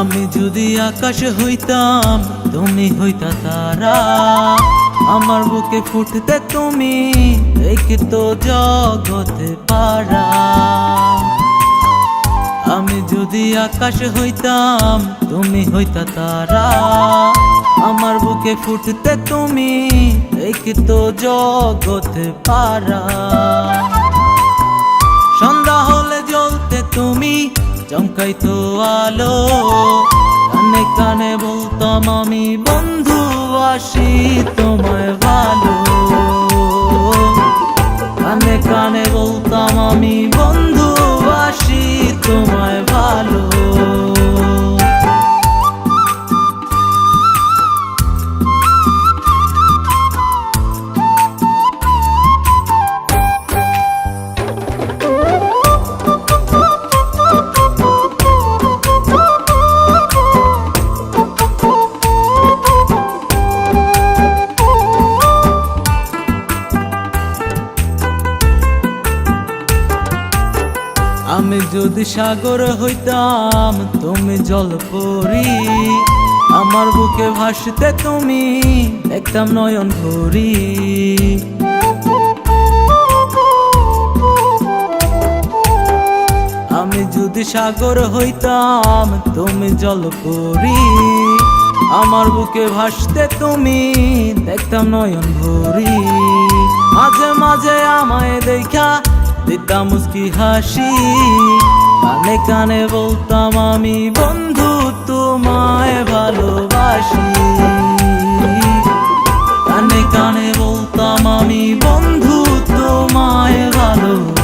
আমি যদি আকাশ হইতাম তুমি হইতা তারা। আমার বুকে ফুটতে তুমি তো জগতে পারা। আমি যদি আকাশ হইতাম তুমি হইতা তারা। আমার বুকে ফুটতে তুমি তো জগতে পারা। সন্ধ্যা হলে জ্বলতে তুমি চমকাইতো আলো, কানে কানে বলতাম আমি, বন্ধু, আসি তোমায় ভালো। কানে কানে বলতাম আমি, বন্ধু যদি সাগর হইতাম, তুমি জল পরি। আমার বুকে ভাসতে তুমি দেখতাম নয়ন ভরি। আমি যদি সাগর হইতাম, তুমি জল পরি। আমার বুকে ভাসতে তুমি দেখতাম নয়ন ভরি। মাঝে মাঝে আমায় দেখা দিতাম মুস্কি হাসি, কানে কানে বলতাম আমি, বন্ধু, তোমায় ভালোবাসি। কানে কানে বলতাম আমি, বন্ধু, তোমায় ভালোবাসি।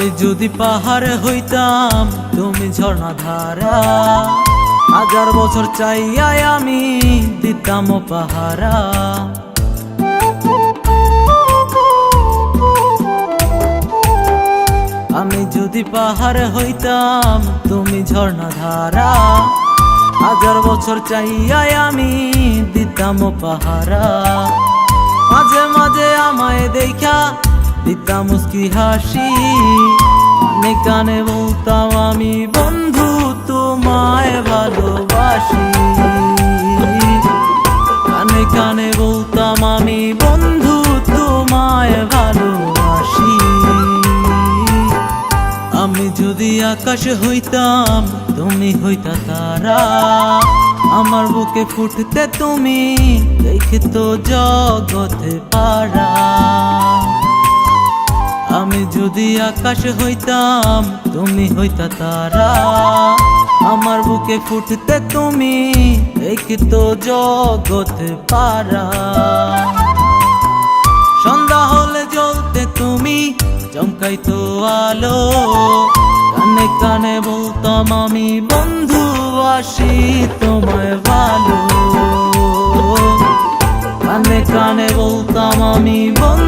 আমি যদি পাহাড় হইতাম, তুমি ঝর্ণা ধারা হাজার বছর চাইয়াই আমি দিতাম পাহারা। আমি যদি পাহাড় হইতাম, তুমি ঝর্ণা ধারা হাজার বছর চাইয়াই আমি দিতাম পাহারা। মাঝে মাঝে আমায় দেখা দিতাম মুস্কি হাসি, কানে কানে বলতাম আমি, বন্ধু, তোমায় ভালোবাসি। কানে কানে বলতাম আমি, বন্ধু, তোমায় ভালোবাসি। আমি যদি আকাশ হইতাম, তুমি হইতা তারা। আমার বুকে ফুটতে তুমি তো জগতে পারা। আমি যদি আকাশ হইতাম, তুমি হইতা তারা। আমার বুকে ফুটতে তুমি তো জগতে পারা। সন্ধ্যা হলে জ্বলতে তুমি, চমকাইতো আলো। কানে কানে বলতাম আমি, বন্ধু, আসি তোমায় ভালো। কানে কানে বলতাম আমি, বন্ধু